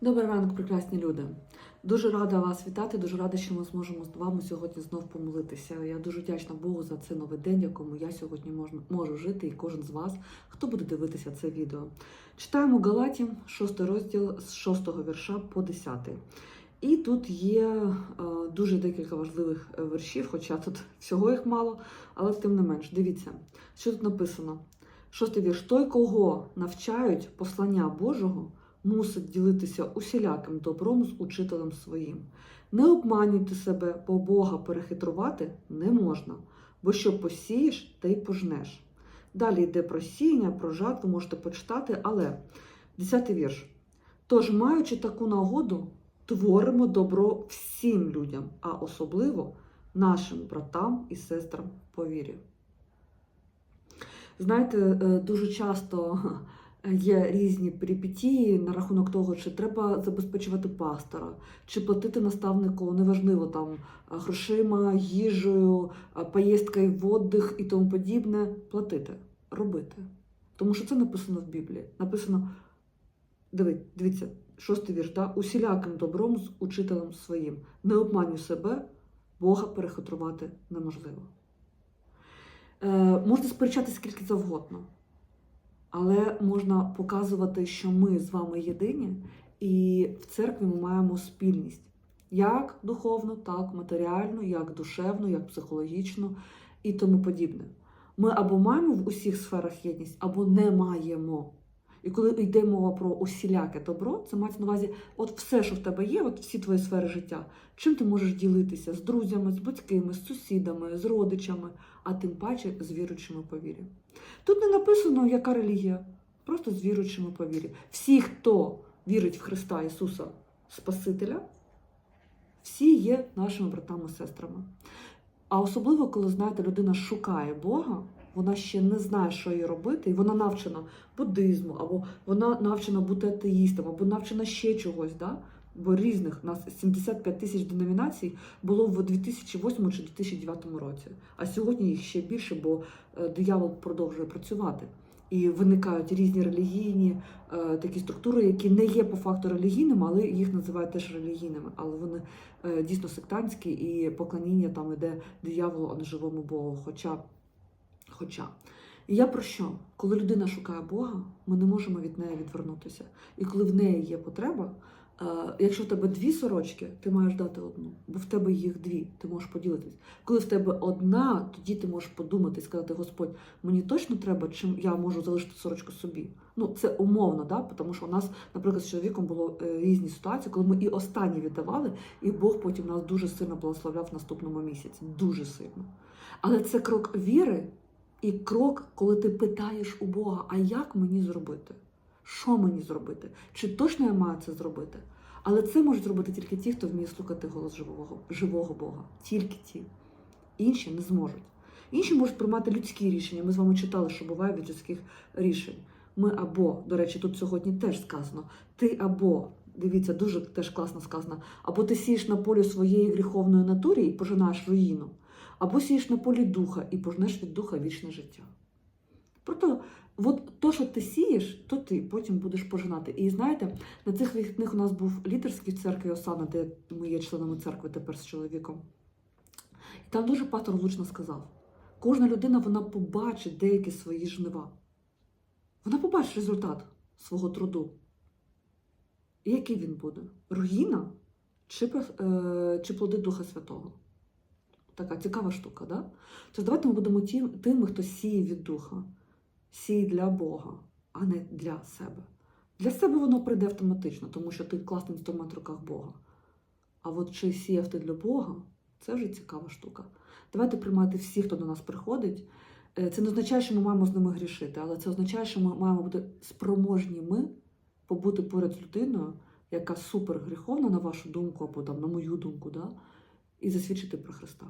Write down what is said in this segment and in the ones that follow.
Добрий ранок, прекрасні люди. Дуже рада вас вітати. Дуже рада, що ми зможемо з вами сьогодні знов помолитися. Я дуже вдячна Богу за цей новий день, в якому я сьогодні можу, можу жити, і кожен з вас, хто буде дивитися це відео. Читаємо Галаті, 6 розділ з 6 вірша по 10. І тут є е, дуже декілька важливих е, вершів, хоча тут всього їх мало, але тим не менш, дивіться, що тут написано. Шостий вірш. Той, кого навчають послання Божого, мусить ділитися усіляким добром з учителем своїм. Не обманюйте себе, бо Бога перехитрувати не можна, бо що посієш, те й пожнеш. Далі йде про сіяння, про жатву можете почитати, але десятий вірш. Тож, маючи таку нагоду, творимо добро всім людям, а особливо нашим братам і сестрам по вірі. Знаєте, е, дуже часто є різні перипетії на рахунок того, чи треба забезпечувати пастора, чи платити наставнику, неважливо там е, грошима, їжею, е, поїздкою в отдих і тому подібне. Платити, робити. Тому що це написано в Біблії. Написано, дивіться, шостий вірш, да? усіляким добром з учителем своїм. Не обманюй себе, Бога перехитрувати неможливо. Е, можна сперечатися скільки завгодно, але можна показувати, що ми з вами єдині, і в церкві ми маємо спільність. Як духовно, так матеріально, як душевно, як психологічно і тому подібне. Ми або маємо в усіх сферах єдність, або не маємо. І коли йде мова про усіляке добро, це мається на увазі, от все, що в тебе є, от всі твої сфери життя, чим ти можеш ділитися з друзями, з батьками, з сусідами, з родичами, а тим паче з віруючими по вірі. Тут не написано, яка релігія, просто з віруючими по вірі. Всі, хто вірить в Христа Ісуса Спасителя, всі є нашими братами сестрами. А особливо, коли знаєте, людина шукає Бога, вона ще не знає, що їй робити, і вона навчена буддизму, або вона навчена бути атеїстом, або навчена ще чогось. Да? Бо різних у нас 75 тисяч деномінацій було в 2008 чи 2009 році. А сьогодні їх ще більше, бо е, диявол продовжує працювати. І виникають різні релігійні е, такі структури, які не є по факту релігійними, але їх називають теж релігійними. Але вони е, дійсно сектантські і поклоніння там іде дияволу, а не живому Богу. Хоча, хоча. І я про що? Коли людина шукає Бога, ми не можемо від неї відвернутися. І коли в неї є потреба, якщо в тебе дві сорочки, ти маєш дати одну, бо в тебе їх дві, ти можеш поділитись. Коли в тебе одна, тоді ти можеш подумати і сказати, Господь, мені точно треба, чим я можу залишити сорочку собі. Ну, це умовно, да? тому що у нас, наприклад, з чоловіком було е, різні ситуації, коли ми і останні віддавали, і Бог потім нас дуже сильно благословляв в наступному місяці. Дуже сильно. Але це крок віри і крок, коли ти питаєш у Бога, а як мені зробити? Що мені зробити? Чи точно я маю це зробити? Але це можуть зробити тільки ті, хто вміє слухати голос живого, живого Бога. Тільки ті. Інші не зможуть. Інші можуть приймати людські рішення. Ми з вами читали, що буває від людських рішень. Ми або, до речі, тут сьогодні теж сказано, ти або, дивіться, дуже теж класно сказано, або ти сієш на полі своєї гріховної натурі і пожинаєш руїну, або сієш на полі духа і пожнеш від духа вічне життя. Проте, от то, що ти сієш, то ти потім будеш пожинати. І знаєте, на цих вихідних у нас був лідерський в церкві Осана, де ми є членами церкви тепер з чоловіком. І там дуже пастор влучно сказав: кожна людина вона побачить деякі свої жнива. Вона побачить результат свого труду. І який він буде? Руїна чи, е, чи плоди Духа Святого? Така цікава штука, да? Тож давайте ми будемо тими, хто сіє від духа, сіє для Бога, а не для себе. Для себе воно прийде автоматично, тому що ти класний інструмент в руках Бога. А от чи сіяв ти для Бога, це вже цікава штука. Давайте приймати всіх, хто до нас приходить. Е, Це не означає, що ми маємо з ними грішити, але це означає, що ми маємо бути спроможні ми побути поряд з людиною, яка супер гріховна, на вашу думку, або там, на мою думку, да? і засвідчити про Христа.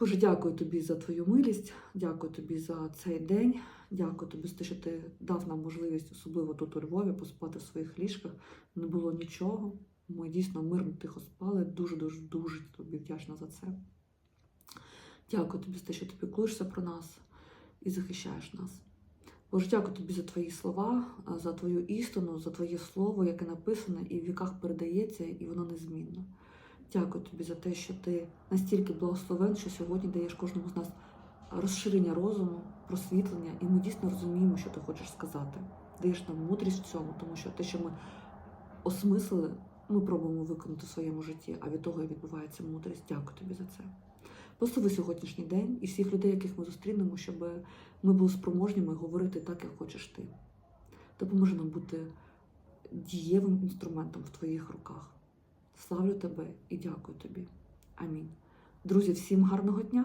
Боже, дякую тобі за твою милість, дякую тобі за цей день. Дякую тобі за те, що ти дав нам можливість, особливо тут у Львові, поспати в своїх ліжках. Не було нічого. Ми дійсно мирно тихо спали. Дуже дуже дуже тобі вдячна за це. Дякую тобі за те, що ти піклуєшся про нас і захищаєш нас. Боже, дякую тобі за твої слова, за твою істину, за твоє слово, яке написане і в віках передається, і воно незмінно. Дякую тобі за те, що ти настільки благословен, що сьогодні даєш кожному з нас розширення розуму, просвітлення, і ми дійсно розуміємо, що ти хочеш сказати. Даєш нам мудрість в цьому, тому що те, що ми осмислили, ми пробуємо виконати в своєму житті, а від того і відбувається мудрість. Дякую тобі за це. Благослови сьогоднішній день і всіх людей, яких ми зустрінемо, щоб ми були спроможніми говорити так, як хочеш ти. Допоможи нам бути дієвим інструментом в твоїх руках. Славлю тебе і дякую тобі. Амінь. Друзі, всім гарного дня!